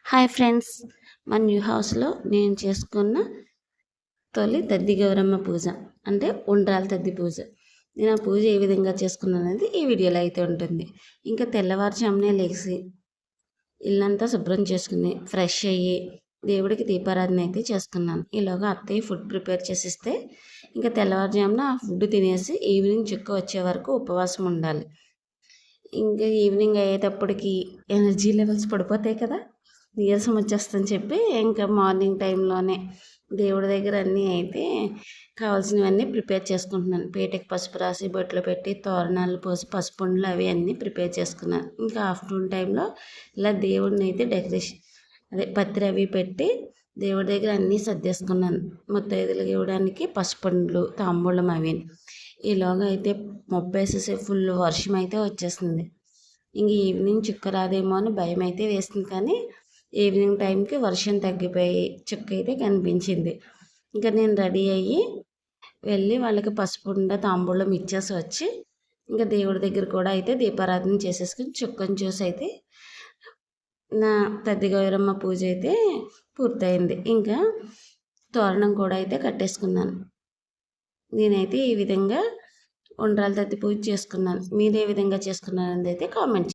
Hi friends మన new హౌస్లో నేను చేసుకున్న తొలి తద్ది గౌరమ్మ పూజ. అంటే ఉండ్రాల తద్ది పూజ. నేను ఆ పూజ ఏ విధంగా చేసుకున్నాను అనేది ఈ వీడియోలో అయితే ఉంటుంది. ఇంకా తెల్లవారుజామునే లేచి ఇల్లంతా శుభ్రం చేసుకుని ఫ్రెష్ అయ్యి దేవుడికి దీపారాధన అయితే చేసుకున్నాను. ఈలోగా అత్తయ్య ఫుడ్ ప్రిపేర్ చేసిస్తే ఇంకా తెల్లవారుజామున ఆ ఫుడ్ తినేసి ఈవినింగ్ చుక్క వచ్చే వరకు ఉపవాసం ఉండాలి. ఇంకా ఈవినింగ్ అయ్యేటప్పటికి ఎనర్జీ లెవెల్స్ పడిపోతాయి కదా. నీరసం వచ్చేస్తుందని చెప్పి ఇంకా మార్నింగ్ టైంలోనే దేవుడి దగ్గర అన్నీ అయితే కావాల్సినవన్నీ ప్రిపేర్ చేసుకుంటున్నాను. పీటకి పసుపు రాసి బొట్లు పెట్టి తోరణాలు పోసి పసుపుండ్లు అవి అన్నీ ప్రిపేర్ చేసుకున్నాను. ఇంకా ఆఫ్టర్నూన్ టైంలో ఇలా దేవుడిని అయితే డెకరేషన్ అదే పత్రి అవి పెట్టి దేవుడి దగ్గర అన్నీ సర్దేసుకున్నాను. ముత్తైదులు ఇవ్వడానికి పసుపుండ్లు తాంబూలం అవి. ఈలోగా అయితే మొబ్బేసేసి ఫుల్ వర్షం అయితే వచ్చేసింది. ఇంక ఈవినింగ్ చుక్క రాదేమో అని భయం అయితే వేస్తుంది కానీ ఈవినింగ్ టైంకి వర్షం తగ్గిపోయి చుక్క అయితే కనిపించింది. ఇంకా నేను రెడీ అయ్యి వెళ్ళి వాళ్ళకి పసుపు ఉండే తాంబూలం ఇచ్చేసి వచ్చి ఇంకా దేవుడి దగ్గర కూడా అయితే దీపారాధన చేసేసుకుని చుక్కను చూసి అయితే నా తద్ది గౌరమ్మ పూజ అయితే పూర్తయింది. ఇంకా తోరణం కూడా అయితే కట్టేసుకున్నాను. నేనైతే ఈ విధంగా ఉండ్రాలు తద్ది పూజ చేసుకున్నాను. మీరు ఏ విధంగా చేసుకున్నారనేది అయితే కామెంట్